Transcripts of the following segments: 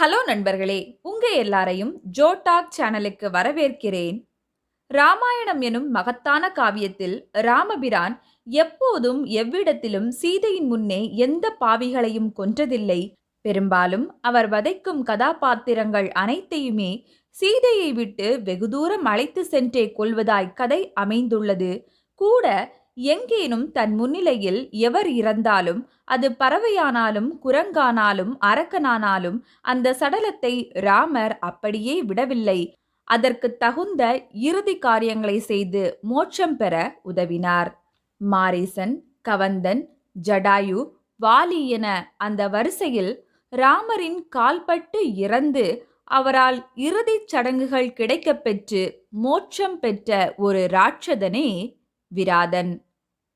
Hello நண்பர்களே உங்க எல்லாரையும் ஜோடாக் சேனலுக்கு வரவேற்கிறேன். ராமாயணம் எனும் மகத்தான காவியத்தில் ராமபிரான் எப்போதும் எவ்விடத்திலும் சீதையின் முன்னே எந்த பாவிகளையும் கொன்றதில்லை. பெரும்பாலும் அவர் வதைக்கும் கதாபாத்திரங்கள் அனைத்தையுமே சீதையை விட்டு வெகு தூரம் அழைத்து சென்றே கொள்வதாய் கதை அமைந்துள்ளது. கூட எங்கேனும் தன் முன்னிலையில் எவர் இறந்தாலும் அது பறவையானாலும் குரங்கானாலும் அரக்கனானாலும் அந்த சடலத்தை ராமர் அப்படியே விடவில்லை. அதற்கு தகுந்த இறுதி காரியங்களை செய்து மோட்சம் பெற உதவினார். மாரீசன் கவந்தன் ஜடாயு வாலி என அந்த வரிசையில் ராமரின் கால்பட்டு இறந்து அவரால் இறுதிச் சடங்குகள் கிடைக்கப் பெற்று மோட்சம் பெற்ற ஒரு ராட்சதனே விராதன்.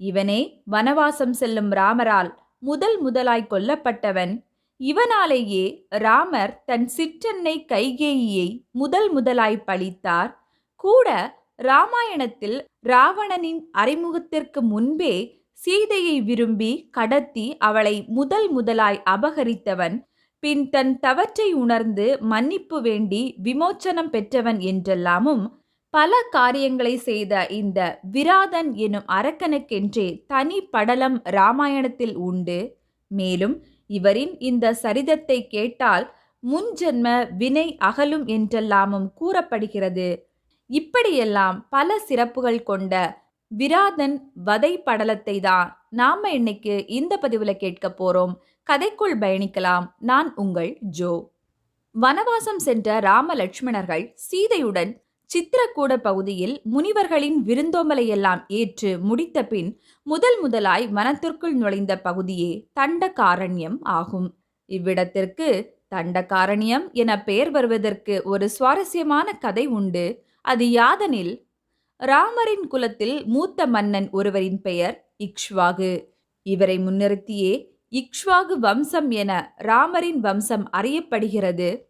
இவனே வனவாசம் செல்லும் ராமரால் முதல் முதலாய் கொல்லப்பட்டவன். இவனாலேயே ராமர் தன் சிற்றன்னை கைகேயியை முதல் முதலாய் பழித்தார். கூட ராமாயணத்தில் ராவணனின் அறிமுகத்திற்கு முன்பே சீதையை விரும்பி கடத்தி அவளை முதல் முதலாய் அபகரித்தவன். பின் தன் தவற்றை உணர்ந்து மன்னிப்பு வேண்டி விமோச்சனம் பெற்றவன் என்றெல்லாமும் பல காரியங்களை செய்த இந்த விராதன் எனும் அரக்கனுக்கென்றே தனி படலம் ராமாயணத்தில் உண்டு. மேலும் இவரின் இந்த சரிதத்தை கேட்டால் முன்ஜென்ம வினை அகலும் என்றெல்லாமும் கூறப்படுகிறது. இப்படியெல்லாம் பல சிறப்புகள் கொண்ட விராதன் வதை படலத்தை தான் நாம இன்னைக்கு இந்த பதிவுல கேட்க போறோம். கதைக்குள் பயணிக்கலாம். நான் உங்கள் ஜோ. வனவாசம் சென்ற ராமலட்சுமணர்கள் சீதையுடன் சித்திரக்கூட பகுதியில் முனிவர்களின் விருந்தோம்பலையெல்லாம் ஏற்று முடித்த பின் முதல் முதலாய் வனத்திற்குள் நுழைந்த பகுதியே தண்டகாரண்யம் ஆகும். இவ்விடத்திற்கு தண்டகாரண்யம் என பெயர் வருவதற்கு ஒரு சுவாரஸ்யமான கதை உண்டு. அது யாதனில் ராமரின் குலத்தில் மூத்த மன்னன் ஒருவரின் பெயர் இக்ஷ்வாகு. இவரை முன்னிறுத்தியே இக்ஷ்வாகு வம்சம் என ராமரின் வம்சம் அறியப்படுகிறது.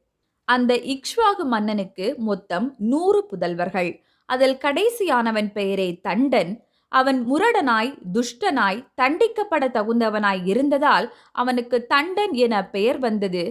அந்த இக்ஷ்வாகு மன்னனுக்கு மொத்தம் நூறு புதல்வர்கள். அதில் கடைசியானவன் பெயரே தண்டன். அவன் முரடனாய் துஷ்டனாய் தண்டிக்கப்பட தகுந்தவனாய் இருந்ததால் அவனுக்கு தண்டன் என பெயர் வந்தது.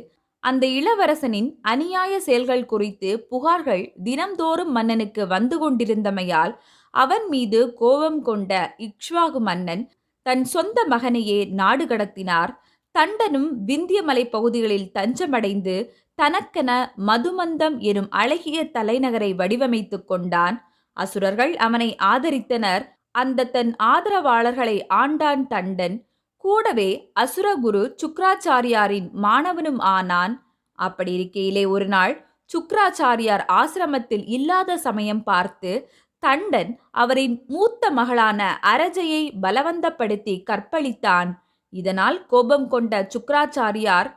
அந்த இளவரசனின் அநியாய செயல்கள் குறித்து புகார்கள் தினம்தோறும் மன்னனுக்கு வந்து கொண்டிருந்தமையால் அவன் மீது கோபம் கொண்ட இக்ஷ்வாகு மன்னன் தன் சொந்த மகனையே நாடு கடத்தினார். தண்டனும் விந்தியமலை பகுதிகளில் தஞ்சமடைந்து தனக்கென மதுமந்தம் எனும் அழகிய தலைநகரை வடிவமைத்துக் கொண்டான். அசுரர்கள் அவனை ஆதரித்தனர். அந்த தன் ஆதரவாளர்களை ஆண்டான் தண்டன். கூடவே அசுரகுரு சுக்ராச்சாரியாரின் மாணவனும் ஆனான். அப்படி இருக்கையிலே ஒரு நாள் சுக்ராச்சாரியார் ஆசிரமத்தில் இல்லாத சமயம் பார்த்து தண்டன் அவரின் மூத்த மகளான அரஜையை பலவந்தப்படுத்தி கற்பழித்தான். இதனால் கோபம் கொண்ட சுக்ராச்சாரியார்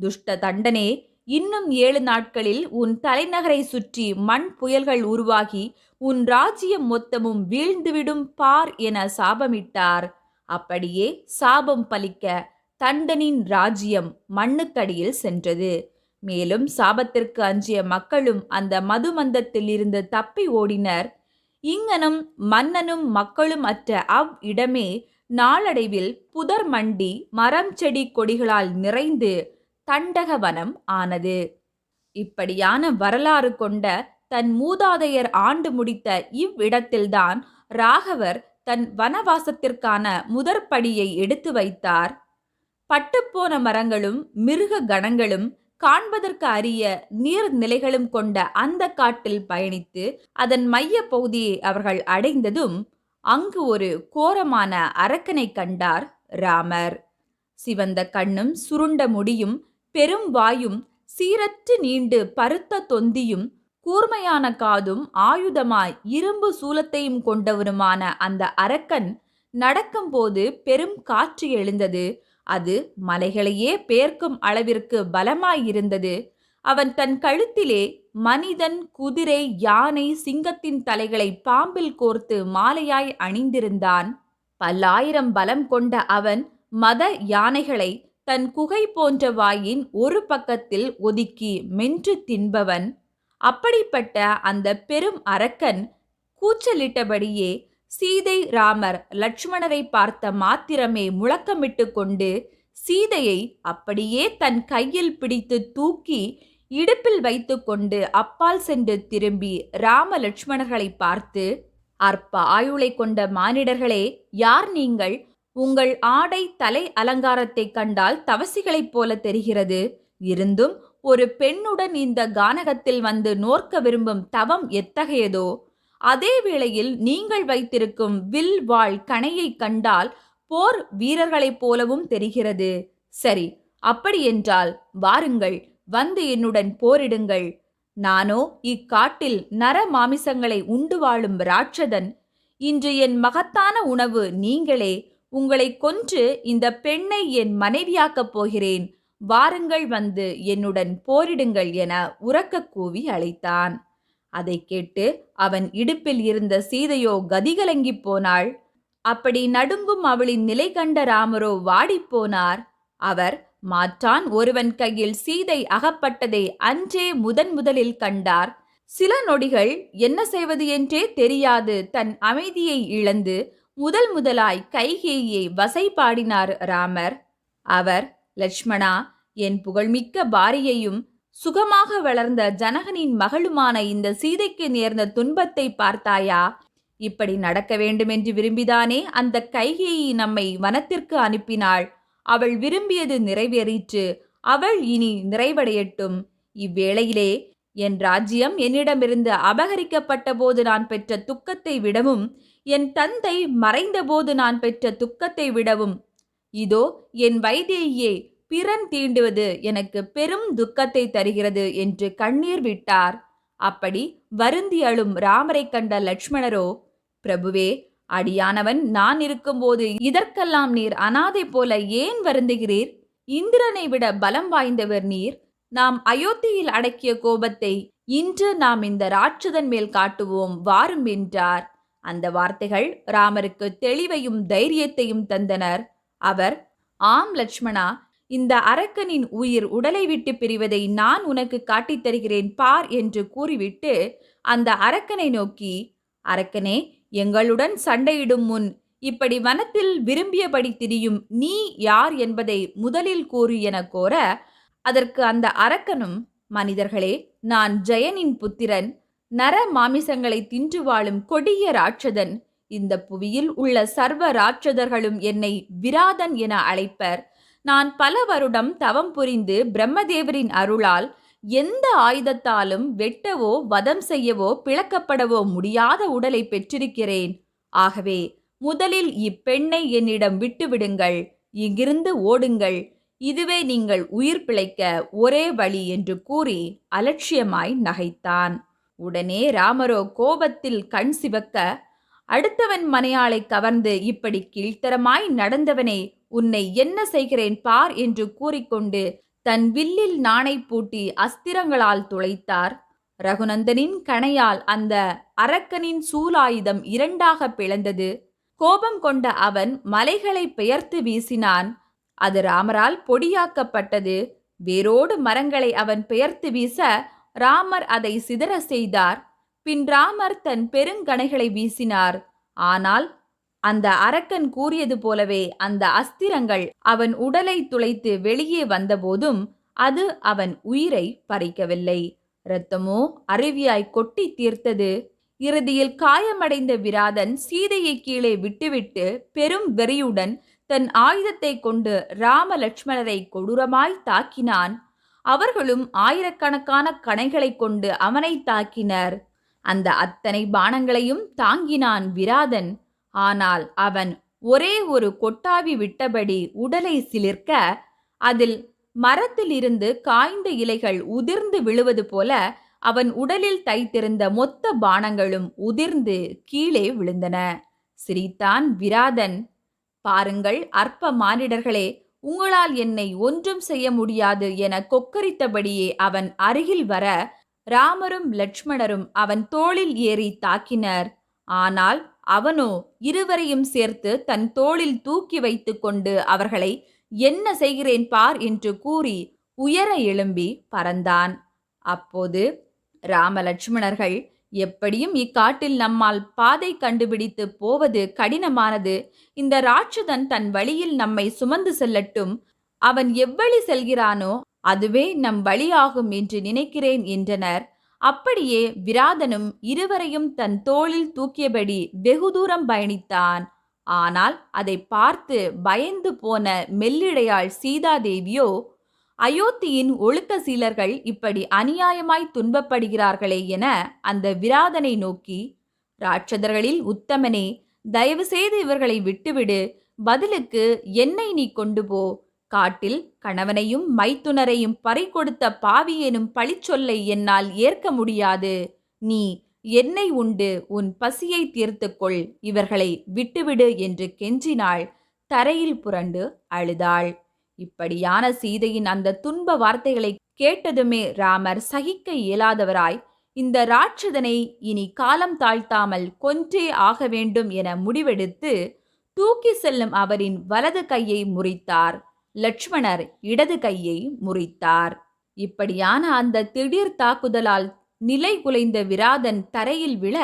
துஷ்ட தண்டனே இன்னும் ஏழு நாட்களில் உன் தலைநகரை சுற்றி மண் புயல்கள் உருவாகி உன் ராஜ்யம் மொத்தமும் வீழ்ந்துவிடும் பார் என சாபமிட்டார். அப்படியே சாபம் பலிக்க தண்டனின் ராஜ்யம் மண்ணுக்கடியில் சென்றது. மேலும் சாபத்திற்கு அஞ்சிய மக்களும் அந்த மதுமந்தத்தில் இருந்து தப்பி ஓடினர். இங்கனும் மன்னனும் மக்களும் அற்ற அவ் இடமே நாளடைவில் புதர் மண்டி மரம் செடி கொடிகளால் நிறைந்து தண்டகவனம் ஆனது. இப்படியான வரலாறு கொண்ட தன் மூதாதையர் ஆண்டு முடித்த இவ்விடத்தில்தான் ராகவர் தன் வனவாசத்திற்கான முதற்படியை எடுத்து வைத்தார். பட்டுப்போன மரங்களும் மிருக கணங்களும் காண்பதற்கு அரிய நீர்நிலைகளும் கொண்ட அந்த காட்டில் பயணித்து அதன் மைய பகுதியை அவர்கள் அடைந்ததும் அங்கு ஒரு கோரமான அரக்கனை கண்டார் ராமர். சிவந்த கண்ணும் சுருண்ட முடியும் பெரும் வாயும் சீரற்று நீண்டு பருத்த தொந்தியும் கூர்மையான காதும் ஆயுதமாய் இரும்பு சூலத்தையும் கொண்டவருமான அந்த அரக்கன் நடக்கும்போது பெரும் காற்று எழுந்தது. அது மலைகளையே பேர்க்கும் அளவிற்கு பலமாயிருந்தது. அவன் தன் கழுத்திலே மனிதன் குதிரை யானை சிங்கத்தின் தலைகளை பாம்பில் கோர்த்து மாலையாய் அணிந்திருந்தான். பல்லாயிரம் பலம் கொண்ட அவன் மத யானைகளை தன் குகை போன்ற வாயின் ஒரு பக்கத்தில் ஒதுக்கி மென்று தின்பவன். அப்படிப்பட்ட அந்த பெரும் அரக்கன் கூச்சலிட்டபடியே சீதை ராமர் லட்சுமணரை பார்த்த மாத்திரமே முழக்கமிட்டு கொண்டு சீதையை அப்படியே தன் கையில் பிடித்து தூக்கி இடுப்பில் வைத்துக்கொண்டு அப்பால் சென்று திரும்பி ராம லட்சுமணர்களை பார்த்து அற்ப ஆயுளை கொண்ட மானிடர்களே யார் நீங்கள் உங்கள் ஆடை தலை அலங்காரத்தைக் கண்டால் தவசிகளைப் போல தெரிகிறது. இருந்தும் ஒரு பெண்ணுடன் இந்த கானகத்தில் வந்து நோர்க்க விரும்பும் தவம் எத்தகையதோ அதே வேளையில் நீங்கள் வைத்திருக்கும் வில் வாழ் கணையை கண்டால் போர் வீரர்களைப் போலவும் தெரிகிறது. சரி அப்படியென்றால் வாருங்கள் வந்து என்னுடன் போரிடுங்கள். நானோ இக்காட்டில் நர மாமிசங்களை உண்டு வாழும் ராட்சதன். இன்று என் மகத்தான உணவு நீங்களே உங்களை கொன்று இந்த பெண்ணை என் மனைவியாக்கப் போகிறேன். வாருங்கள் வந்து என்னுடன் போரிடுங்கள் என உறக்க கூவி அழைத்தான். அதை கேட்டு அவன் இடுப்பில் இருந்த சீதையோ கதிகலங்கி போனாள். அப்படி நடுங்கும் அவளின் நிலை கண்ட ராமரோ வாடிப்போனார் அவர் மாற்றான் ஒருவன் கையில் சீதை அகப்பட்டதை அன்றே முதன் முதலில் கண்டார். சில நொடிகள் என்ன செய்வது என்றே தெரியாது. தன் அமைதியை இழந்து முதல் முதலாய் கைகேயை வசைபாடினார் ராமர். அவர் லட்சுமணா என் புகழ்மிக்க பாரியையும் சுகமாக வளர்ந்த ஜனகனின் மகளுமான இந்த சீதைக்கு நேர்ந்த துன்பத்தை பார்த்தாயா? இப்படி நடக்க வேண்டுமென்று விரும்பிதானே அந்த கைகேயி நம்மை வனத்திற்கு அனுப்பினாள். அவள் விரும்பியது நிறைவேறிற்று. அவள் இனி நிறைவடையட்டும். இவ்வேளையிலே என் ராஜ்யம் என்னிடமிருந்து அபகரிக்கப்பட்ட போது நான் பெற்ற துக்கத்தை விடவும் என் தந்தை மறைந்தபோது நான் பெற்ற துக்கத்தை விடவும். இதோ என் வைதேகியே பிறன் தீண்டுவது எனக்கு பெரும் துக்கத்தை தருகிறது என்று கண்ணீர் விட்டார். அப்படி வருந்தி அழும் ராமரை கண்ட லட்சுமணரோ பிரபுவே அடியானவன் நான் இருக்கும்போது இதற்கெல்லாம் நீர் அனாதை போல ஏன் வருந்துகிறீர்? இந்திரனை விட பலம் வாய்ந்தவர் நீர். நாம் அயோத்தியில் அடக்கிய கோபத்தை இன்று நாம் இந்த ராட்சதன் மேல் காட்டுவோம் வாரும் என்றார். அந்த வார்த்தைகள் ராமருக்கு தெளிவையும் தைரியத்தையும் தந்தனர். அவர் ஆம் லட்சுமணா இந்த அரக்கனின் உயிர் உடலை விட்டு பிரிவதை நான் உனக்கு காட்டித் தருகிறேன் பார் என்று கூறிவிட்டு அந்த அரக்கனை நோக்கி அரக்கனே எங்களுடன் சண்டையிடும் முன் இப்படி வனத்தில் விரும்பியபடி திரியும் நீ யார் என்பதை முதலில் கூறு என கோர அதற்கு அந்த அரக்கனும் மனிதர்களே நான் ஜெயனின் புத்திரன் நர மாமிசங்களை தின்று வாழும் கொடிய ராட்சதன். இந்த புவியில் உள்ள சர்வ ராட்சதர்களும் என்னை விராதன் என அழைப்பர். நான் பல வருடம் தவம் புரிந்து பிரம்மதேவரின் அருளால் எந்த ஆயுதத்தாலும் வெட்டவோ வதம் செய்யவோ பிளக்கப்படவோ முடியாத உடலை பெற்றிருக்கிறேன். ஆகவே முதலில் இப்பெண்ணை என்னிடம் விட்டுவிடுங்கள் இங்கிருந்து ஓடுங்கள். இதுவே நீங்கள் உயிர் பிழைக்க ஒரே வழி என்று கூறி அலட்சியமாய் நகைத்தான். உடனே ராமரோ கோபத்தில் கண் சிவக்க அடுத்தவன் மனையாளை கவர்ந்து இப்படி கீழ்த்தரமாய் நடந்தவனே உன்னை என்ன செய்கிறேன் பார் என்று கூறிக்கொண்டு தன் வில்லில் நாணை பூட்டி அஸ்திரங்களால் துளைத்தார். ரகுநந்தனின் கணையால் அந்த அரக்கனின் சூலாயுதம் இரண்டாக பிளந்தது. கோபம் கொண்ட அவன் மலைகளை பெயர்த்து வீசினான். அது ராமரால் பொடியாக்கப்பட்டது. வேரோடு மரங்களை அவன் பெயர்த்து வீச ராமர் அதை சிதற செய்தார். பின் ராமர் தன் பெருங்கணைகளை வீசினார். ஆனால் அந்த அரக்கன் கூறியது போலவே அந்த அஸ்திரங்கள் அவன் உடலை துளைத்து வெளியே வந்தபோதும் அது அவன் உயிரை பறிக்கவில்லை. இரத்தமோ அருவியாய் கொட்டி தீர்த்தது. இறுதியில் காயமடைந்த விராதன் சீதையை கீழே விட்டுவிட்டு பெரும் வெறியுடன் தன் ஆயுதத்தை கொண்டு ராமலட்சுமணரை கொடூரமாய் தாக்கினான். அவர்களும் ஆயிரக்கணக்கான கணைகளை கொண்டு அவனை தாக்கினர். அந்த அத்தனை பானங்களையும் தாங்கினான் விராதன். ஆனால் அவன் ஒரே ஒரு கொட்டாவி விட்டபடி உடலை சிலிர்க்க அதில் மரத்திலிருந்து காய்ந்த இலைகள் உதிர்ந்து விழுவது போல அவன் உடலில் தைத்திருந்த மொத்த பானங்களும் உதிர்ந்து கீழே விழுந்தன. சிரித்தான் விராதன் பாருங்கள் அற்ப மானிடர்களே உங்களால் என்னை ஒன்றும் செய்ய முடியாது என கொக்கரித்தபடியே அவன் அருகில் வர ராமரும் லட்சுமணரும் அவன் தோளில் ஏறி தாக்கினர். ஆனால் அவனோ இருவரையும் சேர்த்து தன் தோளில் தூக்கி வைத்து கொண்டு அவர்களை என்ன செய்கிறேன் பார் என்று கூறி உயர எழும்பி பறந்தான். அப்போது ராமலட்சுமணர்கள் எப்படியும் இக்காட்டில் நம்மால் பாதை கண்டுபிடித்து போவது கடினமானது. இந்த ராட்சதன் தன் வழியில் நம்மை சுமந்து செல்லட்டும். அவன் எவ்வழி செல்கிறானோ அதுவே நம் வழியாகும் என்று நினைக்கிறேன் என்றனர். அப்படியே விராதனும் இருவரையும் தன் தோளில் தூக்கியபடி வெகு தூரம் பயணித்தான். ஆனால் அதை பார்த்து பயந்து போன மெல்லிடையாள் சீதாதேவியோ அயோத்தியின் ஒழுக்க சீலர்கள் இப்படி அநியாயமாய் துன்பப்படுகிறார்களே என அந்த விராதனை நோக்கி ராட்சதர்களில் உத்தமனே தயவு செய்து இவர்களை விட்டுவிடு. பதிலுக்கு என்னை நீ கொண்டு போ. காட்டில் கணவனையும் மைத்துனரையும் பறை கொடுத்த பாவி எனும் பழிச்சொல்லை என்னால் ஏற்க முடியாது. நீ என்னை உண்டு. உன் பசியை தீர்த்துக்கொள். இவர்களை விட்டுவிடு என்று கெஞ்சினாள். தரையில் புரண்டு அழுதாள். இப்படியான சீதையின் அந்த துன்ப வார்த்தைகளை கேட்டதுமே ராமர் சகிக்க இயலாதவராய் இந்த ராட்சதனை இனி காலம் தாழ்த்தாமல் கொன்றே ஆக வேண்டும் என முடிவெடுத்து தூக்கி செல்லும் அவரின் வலது கையை முறித்தார். லட்சுமணர் இடது கையை முறித்தார். இப்படியான அந்த திடீர் தாக்குதலால் நிலை குலைந்த விராதன் தரையில் விழ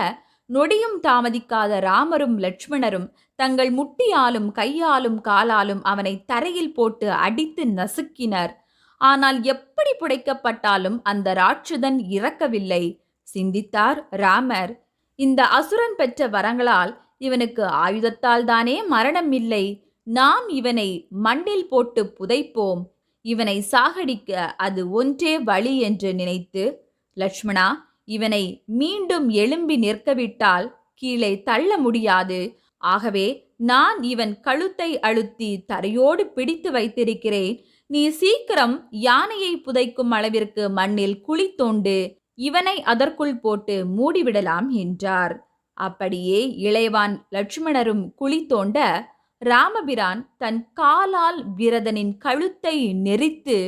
நொடியும் தாமதிக்காத ராமரும் லட்சுமணரும் தங்கள் முட்டியாலும் கையாலும் காலாலும் அவனை தரையில் போட்டு அடித்து நசுக்கினர். ஆனால் எப்படி புடைக்கப்பட்டாலும் அந்த ராட்சதன் இறக்கவில்லை. சிந்தித்தார் ராமர். இந்த அசுரன் பெற்ற வரங்களால் இவனுக்கு ஆயுதத்தால் தானே மரணம் இல்லை. நாம் இவனை மண்ணில் போட்டு புதைப்போம். இவனை சாகடிக்க அது ஒன்றே வழி என்று நினைத்து லட்சுமணா இவனை மீண்டும் எழும்பி நிற்கவிட்டால் கீழே தள்ள முடியாது. ஆகவே நான் இவன் கழுத்தை அழுத்தி தரையோடு பிடித்து வைத்திருக்கிறேன். நீ சீக்கிரம் யானையை புதைக்கும் அளவிற்கு மண்ணில் குழி தோண்டு இவனை அதற்குள் போட்டு மூடிவிடலாம் என்றார். அப்படியே இளையவான் லட்சுமணரும் குழி தோண்ட ராமபிரான் தன் காலால் விரதனின் கழுத்தை நெரித்து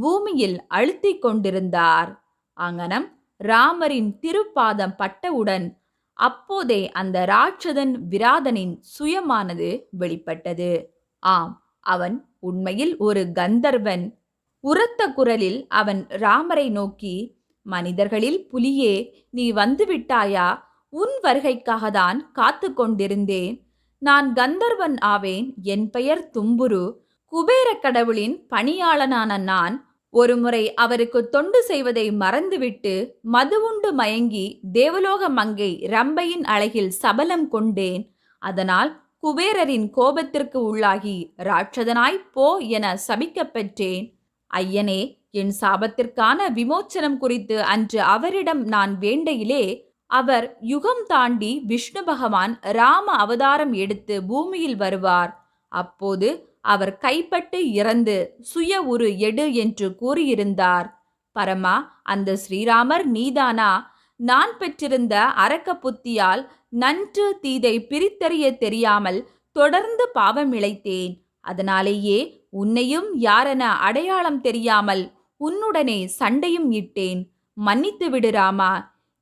பூமியில் அழுத்திக் கொண்டிருந்தார். அங்கனம் ராமரின் திருப்பாதம் பட்டவுடன் அப்போதே அந்த ராட்சதன் விராதனின் சுயமானது வெளிப்பட்டது. ஆம் அவன் உண்மையில் ஒரு கந்தர்வன். உரத்த குரலில் அவன் ராமரை நோக்கி மனிதர்களில் புலியே நீ வந்துவிட்டாயா? உன் வருகைக்காக தான் காத்து கொண்டிருந்தேன். நான் கந்தர்வன் ஆவேன் என் பெயர் தும்புரு. குபேர கடவுளின் பணியாளனான நான் ஒருமுறை அவருக்கு தொண்டு செய்வதை மறந்துவிட்டு மதுவுண்டு மயங்கி தேவலோக மங்கை ரம்பையின் அழகில் சபலம் கொண்டேன். அதனால் குபேரரின் கோபத்திற்கு உள்ளாகி ராட்சதனாய் போ என சபிக்கப் பெற்றேன். ஐயனே என் சாபத்திற்கான விமோச்சனம் குறித்து அன்று அவரிடம் நான் வேண்டையிலே அவர் யுகம் தாண்டி விஷ்ணு பகவான் ராம அவதாரம் எடுத்து பூமியில் வருவார். அப்போது அவர் கைப்பட்டு இறந்து சுய உரு எடு என்று கூறியிருந்தார். பரமா அந்த ஸ்ரீராமர் நீதானா நான் பெற்றிருந்த அரக்க புத்தியால் நன்று தீதை பிரித்தறிய தெரியாமல் தொடர்ந்து பாவம் இழைத்தேன். அதனாலேயே உன்னையும் யாரென அடையாளம் தெரியாமல் உன்னுடனே சண்டையும் இட்டேன். மன்னித்து விடு ராமா.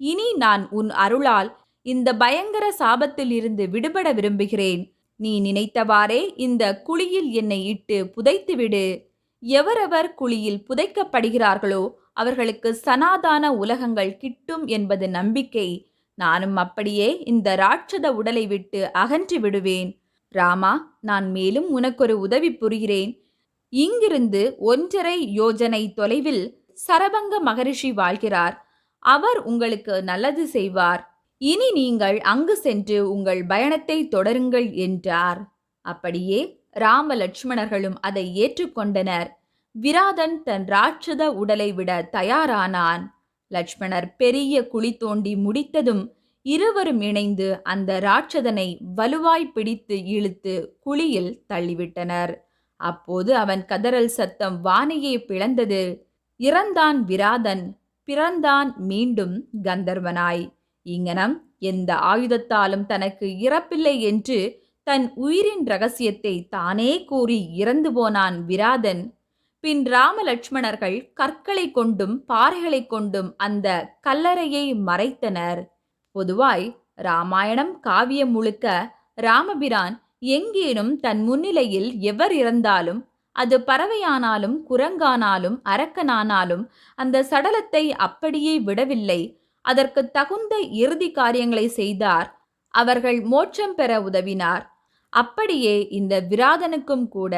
இனி நான் உன் அருளால் இந்த பயங்கர சாபத்தில் இருந்து விடுபட விரும்புகிறேன். நீ நினைத்தவாறே இந்த குழியில் என்னை இட்டு புதைத்துவிடு. எவரவர் குழியில் புதைக்கப்படுகிறார்களோ அவர்களுக்கு சனாதான உலகங்கள் கிட்டும் என்பது நம்பிக்கை. நானும் அப்படியே இந்த ராட்சத உடலை விட்டு அகன்று விடுவேன். ராமா நான் மேலும் உனக்கொரு உதவி புரிகிறேன். இங்கிருந்து ஒன்றரை யோஜனை தொலைவில் சரபங்க மகரிஷி வாழ்கிறார். அவர் உங்களுக்கு நல்லது செய்வார். இனி நீங்கள் அங்கு சென்று உங்கள் பயணத்தை தொடருங்கள் என்றார். அப்படியே ராம லட்சுமணர்களும் அதை ஏற்றுக்கொண்டனர். விராதன் தன் ராட்சத உடலை விட தயாரானான். லட்சுமணர் பெரிய குழி தோண்டி முடித்ததும் இருவரும் இணைந்து அந்த ராட்சதனை வலுவாய் பிடித்து இழுத்து குழியில் தள்ளிவிட்டனர். அப்போது அவன் கதறல் சத்தம் வானையே பிளந்தது. இறந்தான் விராதன் பிறந்தான் மீண்டும் கந்தர்வனாய். இங்கனம் எந்த ஆயுதத்தாலும் தனக்கு இறப்பில்லை என்று தன் உயிரின் ரகசியத்தை தானே கூறி இறந்து போனான் விராதன். பின் ராமலட்சுமணர்கள் கற்களை கொண்டும் பாறைகளை கொண்டும் அந்த கல்லறையை மறைத்தனர். பொதுவாய் ராமாயணம் காவியம் முழுக்க ராமபிரான் எங்கேனும் தன் முன்னிலையில் எவர் இறந்தாலும் அது பறவையானாலும் குரங்கானாலும் அரக்கனானாலும் அந்த சடலத்தை அப்படியே விடவில்லை. அதற்கு தகுந்த இறுதி காரியங்களை செய்தார். அவர்கள் மோட்சம் பெற உதவினார். அப்படியே இந்த விராதனுக்கும் கூட.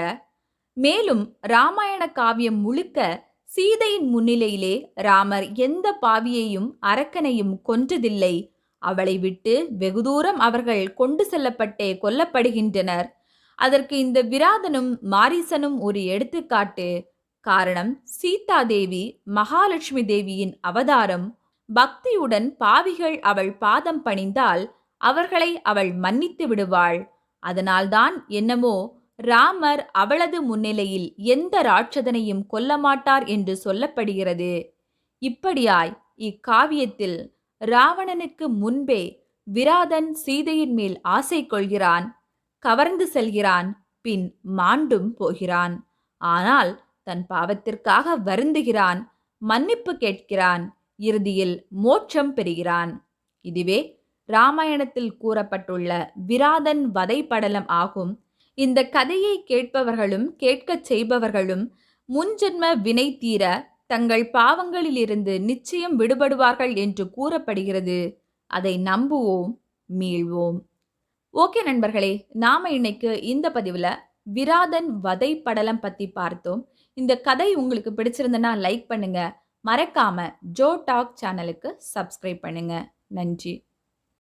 மேலும் ராமாயண காவியம் முழுக்க சீதையின் முன்னிலையிலே ராமர் எந்த பாவியையும் அரக்கனையும் கொன்றதில்லை. அவளை விட்டு வெகு தூரம் அவர்கள் கொண்டு செல்லப்பட்டே கொல்லப்படுகின்றனர். அதற்கு இந்த விராதனும் மாரிசனும் ஒரு எடுத்துக்காட்டு. காரணம் சீதாதேவி மகாலட்சுமி தேவியின் அவதாரம். பக்தியுடன் பாவிகள் அவள் பாதம் பணிந்தால் அவர்களை அவள் மன்னித்து விடுவாள். அதனால்தான் என்னமோ ராமர் அவளது முன்னிலையில் எந்த ராட்சதனையும் கொல்ல மாட்டார் என்று சொல்லப்படுகிறது. இப்படியாய் இக்காவியத்தில் ராவணனுக்கு முன்பே விராதன் சீதையின் மேல் ஆசை கொள்கிறான் கவர்ந்து செல்கிறான் பின் மாண்டும் போகிறான். ஆனால் தன் பாவத்திற்காக வருந்துகிறான் மன்னிப்பு கேட்கிறான். இறுதியில் மோட்சம் பெறுகிறான். இதுவே ராமாயணத்தில் கூறப்பட்டுள்ள விராதன் வதை படலம் ஆகும். இந்த கதையை கேட்பவர்களும் கேட்கச் செய்பவர்களும் முன்ஜென்ம வினை தீர தங்கள் பாவங்களிலிருந்து நிச்சயம் விடுபடுவார்கள் என்று கூறப்படுகிறது. அதை நம்புவோம் மீள்வோம். ஓகே நண்பர்களே நாம இன்னைக்கு இந்த பதிவில் விராதன் வதை படலம் பற்றி பார்த்தோம். இந்த கதை உங்களுக்கு பிடிச்சிருந்தனா லைக் பண்ணுங்க. மறக்காம ஜோ டாக் சேனலுக்கு சப்ஸ்கிரைப் பண்ணுங்க. நன்றி.